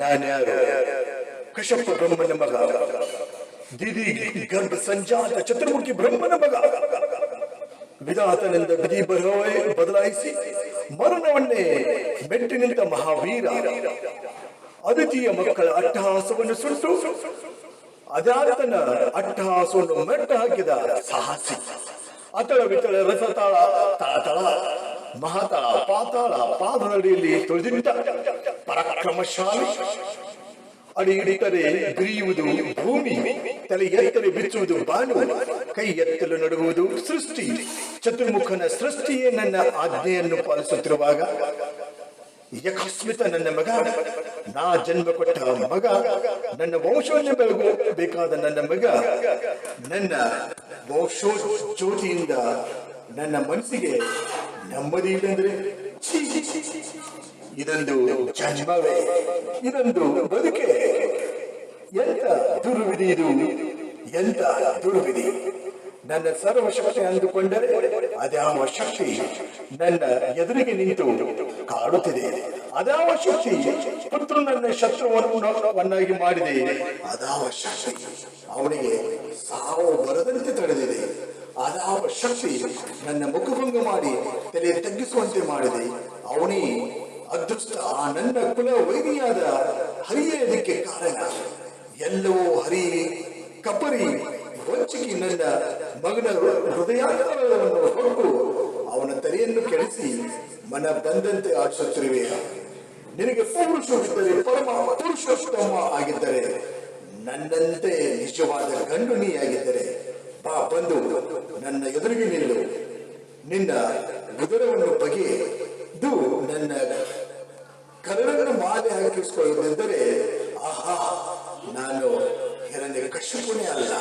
ನಾನ್ಯಾರು? ಕಶ್ಯಪ ಬ್ರಹ್ಮನ ಮಗ. ದಿದಿ ಗರ್ಭ ಸಂಜಾತ ಚತುರ್ಮುಖಿ ಬ್ರಹ್ಮನ ಮಗ. ವಿಧಾತನಿಂದ ಬಿದಿ ಬದಲಾಯಿಸಿ ಮರಣವನ್ನೇ ಮೆಟ್ಟಿ ನಿಂತ ಮಹಾವೀರ. ಅದಿತಿಯ ಮಕ್ಕಳ ಅಟ್ಟಹಾಸವನ್ನು ಸುಟ್ಟು ಅದಾತನ ಅಟ್ಟಹಾಸವನ್ನು ಮೆಟ್ಟ ಹಾಕಿದ ಸಾಹಸಿ. ಅತಳ ವಿತಳ ರಸತಾಳ ತಳತಳ ಮಹಾತಳ, ಪಾತಾಳ ಪಾದದಡಿಯಲ್ಲಿ ತುಳಿದಿಟ್ಟ ಪರಾಕ್ರಮಶಾಲಿ. ಅಡಿ ಹಿಡಿತರೆ ಬಿರಿಯುವುದು ಭೂಮಿ ತಲೆ ಎತ್ತರೆ ಬಿಚ್ಚುವುದು ಬಾನು ಕೈ ಎತ್ತಲು ನಡುವುದು ಸೃಷ್ಟಿ, ಚತುರ್ಮುಖನ ಸೃಷ್ಟಿಯೇ ನನ್ನ ಆಜ್ಞೆಯನ್ನು ಪಾಲಿಸುತ್ತಿರುವಾಗ ಯಕಸ್ಮಿತ ನನ್ನ ಮಗ, ನಾ ಜನ್ಮ ಕೊಟ್ಟ ಮಗ, ನನ್ನ ವಂಶವನ್ನು ಬೆಳಗಬೇಕಾದ ನನ್ನ ಮಗ, ನನ್ನ ವಂಶೋ ಜ್ಯೋತಿಯಿಂದ ನನ್ನ ಮನಸ್ಸಿಗೆ ನೆಮ್ಮದಿ ಇಲ್ಲಂದ್ರೆ ಇದೊಂದು ಜನ್ಮವೇ ಇದೊಂದು ಬದುಕೆ. ಎಂತ ದುರ್ವಿಧಿ ಇದು? ಎಂತ ದುರ್ವಿಧಿ? ನನ್ನ ಸರ್ವಶಕ್ತಿ ಅಂದುಕೊಂಡರೆ ಅದ್ಯಾವ ಶಕ್ತಿ ನನ್ನ ಎದುರಿಗೆ ನಿಂತು ಕಾಡುತ್ತಿದೆ. ಅದಾವ ಶಕ್ತಿ ಪುತ್ರ ನನ್ನ ಶತ್ರುವನ್ನಾಗಿ ಮಾಡಿದೆ. ಅದಾವ ಶಕ್ತಿ ಅವನಿಗೆ ಸಾವು ಬರದಂತೆ ತಡೆದಿದೆ. ಅದಾವ ಶಕ್ತಿ ನನ್ನ ಮುಖಭಂಗ ಮಾಡಿ ತಲೆ ತಗ್ಗಿಸುವಂತೆ ಮಾಡಿದೆ. ಅವನೇ ಅದೃಷ್ಟ, ಆ ನನ್ನ ಕುಲ ವೈರಿಯಾದ ಹರಿಯೇ ಇದಕ್ಕೆ ಕಾರಣ. ಎಲ್ಲವೂ ಹರಿ, ಕಪರಿ, ಹೊಂಚಿಕಿ ನನ್ನ ಮಗನ ಹೃದಯಾಂತರವನ್ನು ಹೊರಟು ಅವನ ತಲೆಯನ್ನು ಕೆಡಿಸಿ ಮನ ಬಂದಂತೆ ಆಚರಿಸುತ್ತಿರುವೆ ನಿನಗೆ ಪೌರುಷವಿದ್ದರೆ ಪರಮ ಪುರುಷೋತ್ತಮ ಆಗಿದ್ದರೆ, ನನ್ನಂತೆ ನಿಜವಾದ ಗಂಡು ನೀಯಾಗಿದ್ದರೆ ಬಾ ಬಂದು ನನ್ನ ಎದುರಿಗೆ ನಿಲ್ಲು. ನಿನ್ನ ಉದರವನ್ನು ಬಗೆದು ನನ್ನ ಕನ್ನಡದ ಮಾಲೆ ಹಾಕಿಸ್ಕೊಳ್ಳೋದೆಂದರೆ ಆಹಾ ನಾನು ಹಿರಣ್ಯ ಕಶ್ಯಪುನೇ ಅಲ್ಲ.